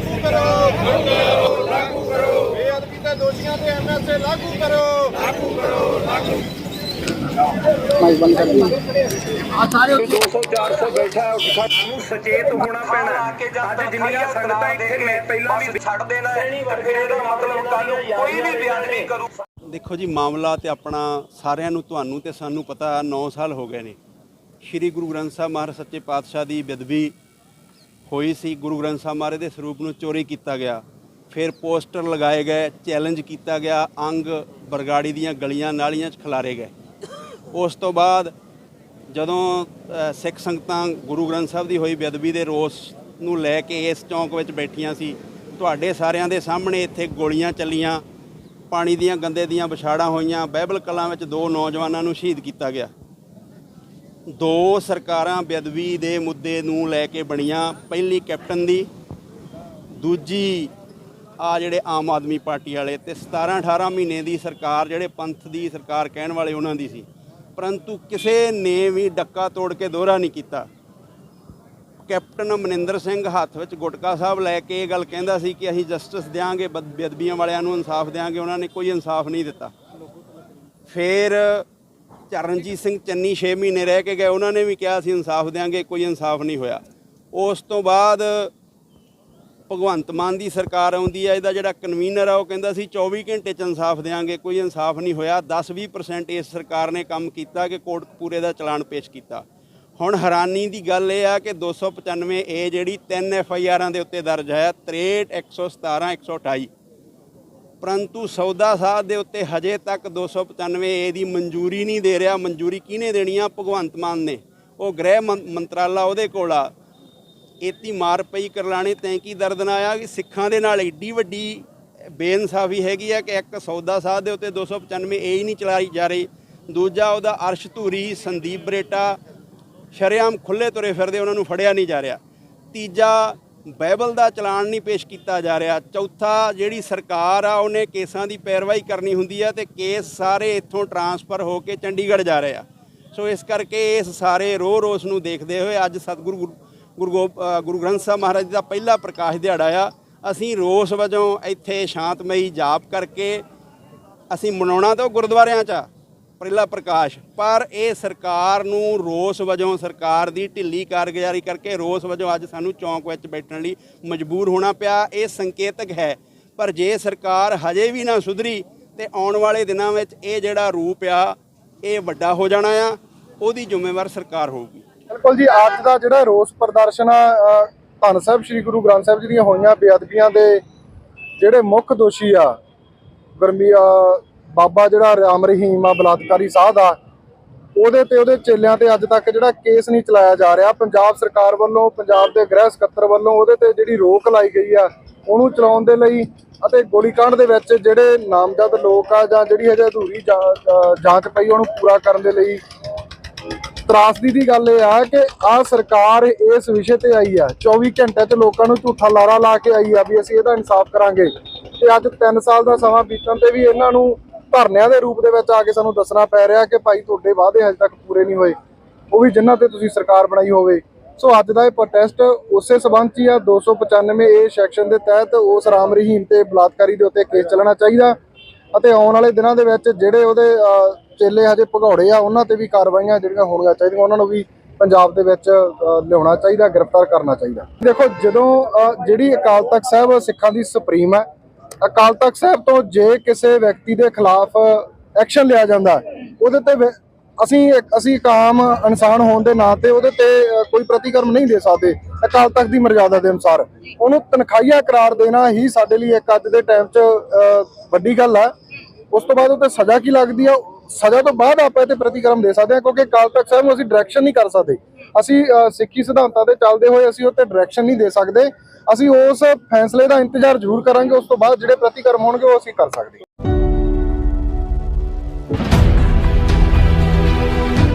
ਲਾਗੂ ਕਰੋ। ਲਾਗੂ ਕਰੋ। ਬੇਅਦਬੀ ਦੇ ਦੋਸ਼ੀਆਂ ਤੇ ਐਮਐਸਏ ਲਾਗੂ ਕਰੋ। ਲਾਗੂ ਕਰੋ ਲਾਗੂ 200 400 ਬੈਠਾ ਹੈ, ਸਾਨੂੰ ਸੁਚੇਤ ਹੋਣਾ ਪੈਣਾ ਅੱਜ ਜਿੰਨੀਆਂ ਸੰਗਤਾਂ ਇੱਥੇ ਮੈਂ ਪਹਿਲਾਂ ਵੀ ਛੱਡ ਦੇਣਾ ਹੈ ਤੇ ਫਿਰ ਇਹਦਾ ਮਤਲਬ ਕੱਲ ਨੂੰ ਕੋਈ ਵੀ ਬਿਆਨ ਨਹੀਂ ਕਰੂ। ਦੇਖੋ ਜੀ ਮਾਮਲਾ ਤੇ ਆਪਣਾ ਸਾਰਿਆਂ ਨੂੰ ਤੁਹਾਨੂੰ ਤੇ ਸਾਨੂੰ ਪਤਾ 9 ਸਾਲ ਹੋ ਗਏ ਨੇ। ਸ੍ਰੀ ਗੁਰੂ ਗ੍ਰੰਥ ਸਾਹਿਬ ਮਹਾਰਾਜ ਸੱਚੇ ਪਾਤਸ਼ਾਹ ਦੀ ਬੇਦਬੀ ਹੋਈ ਸੀ, ਗੁਰੂ ਗ੍ਰੰਥ ਸਾਹਿਬ ਮਹਾਰਾਜ ਦੇ ਸਰੂਪ ਨੂੰ ਚੋਰੀ ਕੀਤਾ ਗਿਆ। ਫਿਰ ਪੋਸਟਰ ਲਗਾਏ ਗਏ, ਚੈਲੰਜ ਕੀਤਾ ਗਿਆ, ਅੰਗ ਬਰਗਾੜੀ ਦੀਆਂ ਗਲੀਆਂ ਨਾਲੀਆਂ 'ਚ ਖਿਲਾਰੇ ਗਏ। ਉਸ ਤੋਂ ਬਾਅਦ ਜਦੋਂ ਸਿੱਖ ਸੰਗਤਾਂ ਗੁਰੂ ਗ੍ਰੰਥ ਸਾਹਿਬ ਦੀ ਹੋਈ ਬੇਅਦਬੀ ਦੇ ਰੋਸ ਨੂੰ ਲੈ ਕੇ ਇਸ ਚੌਂਕ ਵਿੱਚ ਬੈਠੀਆਂ ਸੀ, ਤੁਹਾਡੇ ਸਾਰਿਆਂ ਦੇ ਸਾਹਮਣੇ ਇੱਥੇ ਗੋਲੀਆਂ ਚੱਲੀਆਂ, ਪਾਣੀ ਦੀਆਂ ਗੰਦੇ ਦੀਆਂ ਵਿਛਾੜਾਂ ਹੋਈਆਂ, ਬਾਈਬਲ ਕਲਾਂ ਵਿੱਚ ਦੋ ਨੌਜਵਾਨਾਂ ਨੂੰ ਸ਼ਹੀਦ ਕੀਤਾ ਗਿਆ। ਦੋ ਸਰਕਾਰਾਂ ਬੇਅਦਬੀ ਦੇ ਮੁੱਦੇ ਨੂੰ ਲੈ ਕੇ ਬਣੀਆਂ। ਪਹਿਲੀ ਕੈਪਟਨ ਦੀ, ਦੂਜੀ ਆ ਜਿਹੜੇ ਆਮ ਆਦਮੀ ਪਾਰਟੀ ਵਾਲੇ ਤੇ 17 18 ਮਹੀਨੇ ਦੀ ਸਰਕਾਰ ਜਿਹੜੇ ਪੰਥ ਦੀ ਸਰਕਾਰ ਕਹਿਣ ਵਾਲੇ ਉਹਨਾਂ ਦੀ ਸੀ। ਪਰੰਤੂ ਕਿਸੇ ਨੇ ਵੀ ਡੱਕਾ ਤੋੜ ਕੇ ਦੋਹਰਾ ਨਹੀਂ ਕੀਤਾ। ਕੈਪਟਨ ਮਨਿੰਦਰ ਸਿੰਘ ਹੱਥ ਵਿੱਚ ਗੁਟਕਾ ਸਾਹਿਬ ਲੈ ਕੇ ਇਹ ਗੱਲ ਕਹਿੰਦਾ ਸੀ ਕਿ ਅਸੀਂ ਜਸਟਿਸ ਦਿਆਂਗੇ ਬਦ- ਬੇਅਦਬੀਆਂ ਵਾਲਿਆਂ ਨੂੰ ਇਨਸਾਫ ਦਿਆਂਗੇ, ਉਹਨਾਂ ਨੇ ਕੋਈ ਇਨਸਾਫ ਨਹੀਂ ਦਿੱਤਾ। ਫਿਰ ਚਰਨਜੀਤ ਸਿੰਘ ਚੰਨੀ 6 ਮਹੀਨੇ ਰਹਿ ਕੇ ਗਏ, ਉਹਨਾਂ ਨੇ ਵੀ ਕਿਹਾ ਅਸੀਂ ਇਨਸਾਫ ਦਿਆਂਗੇ, ਕੋਈ ਇਨਸਾਫ ਨਹੀਂ ਹੋਇਆ। ਉਸ ਤੋਂ ਬਾਅਦ ਭਗਵੰਤ ਮਾਨ ਦੀ ਸਰਕਾਰ ਆਉਂਦੀ ਹੈ ਇਹਦਾ ਜਿਹੜਾ ਕਨਵੀਨਰ ਆ, ਉਹ ਕਹਿੰਦਾ ਸੀ 24 ਘੰਟੇ ਚ ਇਨਸਾਫ ਦੇਾਂਗੇ ਕੋਈ ਇਨਸਾਫ ਨਹੀਂ ਹੋਇਆ। 10-20% ਇਸ ਸਰਕਾਰ ਨੇ ਕੰਮ ਕੀਤਾ ਕਿ ਕੋਟਕਪੂਰੇ ਦਾ ਚਲਾਨ ਪੇਸ਼ ਕੀਤਾ। ਹੁਣ ਹੈਰਾਨੀ ਦੀ ਗੱਲ ਇਹ ਆ ਕਿ 295 ਏ ਜਿਹੜੀ 3 ਐਫ ਆਈ ਆਰਾਂ ਦੇ ਉੱਤੇ ਦਰਜ ਹੈ 63 117 128 ਪਰੰਤੂ ਸੌਦਾ ਸਾਧ ਦੇ ਉੱਤੇ ਹਜੇ ਤੱਕ 295 ਏ ਦੀ ਮਨਜ਼ੂਰੀ ਨਹੀਂ ਦੇ ਰਿਹਾ। ਮਨਜ਼ੂਰੀ ਕਿਹਨੇ ਦੇਣੀ ਆ? ਭਗਵੰਤ ਮਾਨ ਨੇ। ਉਹ ਗ੍ਰਹਿ ਮੰਤਰਾਲਾ ਉਹਦੇ ਕੋਲ ਆ। ਇਤੀ ਮਾਰ ਪਈ ਕਰਲਾਣੇ ਤੈਂਕੀ ਦਰਦ ਨਾ ਆਇਆ ਕਿ ਸਿੱਖਾਂ ਦੇ ਨਾਲ ਏਡੀ ਵੱਡੀ ਬੇਇਨਸਾਫੀ ਹੈਗੀ ਆ ਕਿ ਇੱਕ ਸੌਦਾ ਸਾਧ ਦੇ ਉੱਤੇ 295 ਏ ਹੀ ਨਹੀਂ ਚਲਾਈ ਜਾ ਰਹੀ। ਦੂਜਾ ਉਹਦਾ ਅਰਸ਼ ਧੂਰੀ, ਸੰਦੀਪ ਬਰੇਟਾ ਸ਼ਰੇਆਮ ਖੁੱਲੇ ਤੁਰੇ ਫਿਰਦੇ ਉਹਨਾਂ ਨੂੰ ਫੜਿਆ ਨਹੀਂ ਜਾ ਰਿਹਾ। ਤੀਜਾ ਬਾਈਬਲ ਦਾ ਚਲਾਨ ਨਹੀਂ ਪੇਸ਼ ਕੀਤਾ ਜਾ ਰਿਹਾ। ਚੌਥਾ, ਜਿਹੜੀ ਸਰਕਾਰ ਆ, ਉਹਨੇ ਕੇਸਾਂ ਦੀ ਪੈਰਵਾਈ ਕਰਨੀ ਹੁੰਦੀ ਆ ਤੇ ਕੇਸ ਸਾਰੇ ਇੱਥੋਂ ਟਰਾਂਸਫਰ ਹੋ ਕੇ ਚੰਡੀਗੜ੍ਹ ਜਾ ਰਹੇ ਆ। ਸੋ ਇਸ ਕਰਕੇ ਇਸ ਸਾਰੇ ਰੋ ਰੋਸ ਨੂੰ ਦੇਖਦੇ ਹੋਏ ਅੱਜ ਸਤਿਗੁਰੂ ਗੁਰੂ- ਗੁਰੂ ਗੋਬ- ਗੁਰੂ ਗ੍ਰੰਥ ਸਾਹਿਬ ਮਹਾਰਾਜ ਜੀ ਦਾ ਪਹਿਲਾ ਪ੍ਰਕਾਸ਼ ਦਿਹਾੜਾ ਆ। ਅਸੀਂ ਰੋਸ ਵਜੋਂ ਇੱਥੇ ਸ਼ਾਂਤਮਈ ਜਾਪ ਕਰਕੇ ਅਸੀਂ ਮਨਾਉਣਾ ਤਾਂ ਗੁਰਦੁਆਰਿਆਂ 'ਚ ਆ। ਪਹਿਲਾ ਪ੍ਰਕਾਸ਼, ਪਰ ਇਹ ਸਰਕਾਰ ਨੂੰ ਰੋਸ ਵਜੋਂ, ਸਰਕਾਰ ਦੀ ਢਿੱਲੀ ਕਾਰਗੁਜ਼ਾਰੀ ਕਰਕੇ ਰੋਸ ਵਜੋਂ ਅੱਜ ਸਾਨੂੰ ਚੌਂਕ ਵਿੱਚ ਬੈਠਣ ਲਈ ਮਜਬੂਰ ਹੋਣਾ ਪਿਆ, ਇਹ ਸੰਕੇਤਕ ਹੈ। ਪਰ ਜੇ ਸਰਕਾਰ ਹਜੇ ਵੀ ਨਾ ਸੁਧਰੀ ਤੇ ਆਉਣ ਵਾਲੇ ਦਿਨਾਂ ਵਿੱਚ ਇਹ ਜਿਹੜਾ ਰੂਪ ਆ, ਇਹ ਵੱਡਾ ਹੋ ਜਾਣਾ ਆ, ਉਹਦੀ ਜ਼ਿੰਮੇਵਾਰ ਸਰਕਾਰ ਹੋਊਗੀ। ਬਿਲਕੁਲ ਜੀ, ਅੱਜ ਦਾ ਜਿਹੜਾ ਰੋਸ ਪ੍ਰਦਰਸ਼ਨ ਆ ਧੰਨ ਸਾਹਿਬ, ਸ੍ਰੀ ਗੁਰੂ ਗ੍ਰੰਥ ਸਾਹਿਬ ਜੀ ਦੀਆਂ ਹੋਈਆਂ ਬੇਅਦਬੀਆਂ ਦੇ ਜਿਹੜੇ ਮੁੱਖ ਦੋਸ਼ੀ ਆ, ਗਰਮੀ ਬਾਬਾ ਜਿਹੜਾ ਰਾਮ ਰਹੀਮ ਆ, ਬਲਾਤਕਾਰੀ ਸਾਧ ਆ, ਉਹਦੇ ਤੇ, ਉਹਦੇ ਚੇਲਿਆਂ ਤੇ ਅੱਜ ਤੱਕ ਜਿਹੜਾ ਕੇਸ ਨਹੀਂ ਚਲਾਇਆ ਜਾ ਰਿਹਾ। ਪੰਜਾਬ ਸਰਕਾਰ ਵੱਲੋਂ, ਪੰਜਾਬ ਦੇ ਗ੍ਰਹਿ ਸਕੱਤਰ ਵੱਲੋਂ ਉਹਦੇ ਤੇ ਜਿਹੜੀ ਰੋਕ ਲਾਈ ਗਈ ਆ, ਉਹਨੂੰ ਚਲਾਉਣ ਦੇ ਲਈ ਅਤੇ ਗੋਲੀकांड ਦੇ ਵਿੱਚ ਜਿਹੜੇ ਨਾਮਜ਼ਦ ਲੋਕ ਆ ਜਾਂ ਜਿਹੜੀ ਹਜੇ ਅਧੂਰੀ ਜਾਂਚ ਪਈ, ਉਹਨੂੰ ਪੂਰਾ ਕਰਨ ਦੇ ਲਈ ਤਰਾਸਦੀ ਦੀ ਗੱਲ ਇਹ ਆ ਕਿ ਆ ਸਰਕਾਰ ਇਸ ਵਿਸ਼ੇ ਤੇ ਆਈ ਆ। 24 ਘੰਟੇ ਚ ਲੋਕਾਂ ਨੂੰ ਝੂਠਾ ਲਾਰਾ ਲਾ ਕੇ ਆਈ ਆ ਵੀ ਅਸੀਂ ਇਹਦਾ ਇਨਸਾਫ ਕਰਾਂਗੇ। ਤੇ ਅੱਜ 3 ਸਾਲ ਦਾ ਸਮਾਂ ਬੀਤਣ ਤੇ ਵੀ ਇਹਨਾਂ ਨੂੰ ਧਰਨਿਆਂ ਦੇ ਰੂਪ ਦੇ ਵਿੱਚ ਆ ਕੇ ਸਾਨੂੰ ਦੱਸਣਾ ਪੈ ਰਿਹਾ ਕਿ ਭਾਈ ਤੁਹਾਡੇ ਵਾਅਦੇ ਹਜੇ ਤੱਕ ਪੂਰੇ ਨਹੀਂ ਹੋਏ। ਉਹ ਵੀ ਜਿਨ੍ਹਾਂ ਤੇ ਤੁਸੀਂ ਸਰਕਾਰ ਬਣਾਈ ਹੋਵੇ। ਸੋ ਅੱਜ ਦਾ ਇਹ ਪ੍ਰੋਟੈਸਟ ਉਸੇ ਸਬੰਧ 'ਚ ਆ 295 ਏ ਸੈਕਸ਼ਨ ਦੇ ਤਹਿਤ ਉਸ ਰਾਮ ਰਹੀਮ ਤੇ ਬਲਾਤਕਾਰੀ ਦੇ ਉੱਤੇ ਕੇਸ ਚੱਲਣਾ ਚਾਹੀਦਾ। ਅਤੇ ਆਉਣ ਵਾਲੇ ਦਿਨਾਂ ਦੇ ਵਿੱਚ ਜਿਹੜੇ ਉਹਦੇ ਚੇਲੇ ਹਜੇ ਭਗੌੜੇ ਆ, ਉਹਨਾਂ ਤੇ ਵੀ ਕਾਰਵਾਈਆਂ ਜਿਹੜੀਆਂ ਹੋਣੀਆਂ ਚਾਹੀਦੀਆਂ, ਉਹਨਾਂ ਨੂੰ ਵੀ ਪੰਜਾਬ ਦੇ ਵਿੱਚ ਲਿਆਉਣਾ ਚਾਹੀਦਾ, ਗ੍ਰਿਫਤਾਰ ਕਰਨਾ ਚਾਹੀਦਾ। ਦੇਖੋ, ਜਦੋਂ ਜਿਹੜੀ ਅਕਾਲ ਤਖਤ ਸਾਹਿਬ ਸਿੱਖਾਂ ਦੀ ਸੁਪਰੀਮ ਹੈ ਅਕਾਲ ਤਖਤ ਸਾਹਿਬ ਤੋਂ ਜੇ ਕਿਸੇ ਵਿਅਕਤੀ ਦੇ ਖਿਲਾਫ ਐਕਸ਼ਨ ਲਿਆ ਜਾਂਦਾ ਹੈ, ਉਹਦੇ ਤੇ ਅਸੀਂ ਅਸੀਂ ਇੱਕ ਇਨਸਾਨ ਹੋਣ ਦੇ ਨਾਂ ਉਹਦੇ ਤੇ ਕੋਈ ਪ੍ਰਤੀਕਰਮ ਨਹੀਂ ਦੇ ਸਕਦੇ ਅਕਾਲ ਤਖਤ ਦੀ ਮਰਜ਼ਾਦਾ ਦੇ ਅਨੁਸਾਰ। ਉਹਨੂੰ ਤਨਖਾਹੀਆ ਕਰਾਰ ਦੇਣਾ ਹੀ ਸਾਡੇ ਲਈ ਇੱਕ ਅੱਜ ਦੇ ਟਾਈਮ 'ਚ ਅਹ, ਵੱਡੀ ਗੱਲ ਹੈ। ਉਸ ਤੋਂ ਬਾਅਦ ਉਹ ਤੇ ਸਜ਼ਾ ਕੀ ਲੱਗਦੀ ਆ? ਸਜ਼ਾ ਤੋਂ ਬਾਅਦ ਆਪਾਂ ਇਹ ਤੇ ਪ੍ਰਤੀਕਰਮ ਦੇ ਸਕਦੇ ਹਾਂ ਕਿਉਂਕਿ ਅਕਾਲ ਤਖਤ ਸਾਹਿਬ ਨੂੰ ਅਸੀਂ ਡਾਇਰੈਕਸ਼ਨ ਨਹੀਂ ਕਰ ਸਕਦੇ। ਅਸੀਂ ਸਿੱਖੀ ਸਿਧਾਂਤਾਂ ਤੇ ਚੱਲਦੇ ਹੋਏ ਅਸੀਂ ਉੱਤੇ ਡਾਇਰੈਕਸ਼ਨ ਨਹੀਂ ਦੇ ਸਕਦੇ। ਅਸੀਂ ਉਸ ਫੈਸਲੇ ਦਾ ਇੰਤਜ਼ਾਰ ਜ਼ਰੂਰ ਕਰਾਂਗੇ, ਉਸ ਤੋਂ ਬਾਅਦ ਜਿਹੜੇ ਪ੍ਰਤੀਕਰਮ ਹੋਣਗੇ ਉਹ ਅਸੀਂ ਕਰ ਸਕਦੇ ਹਾਂ।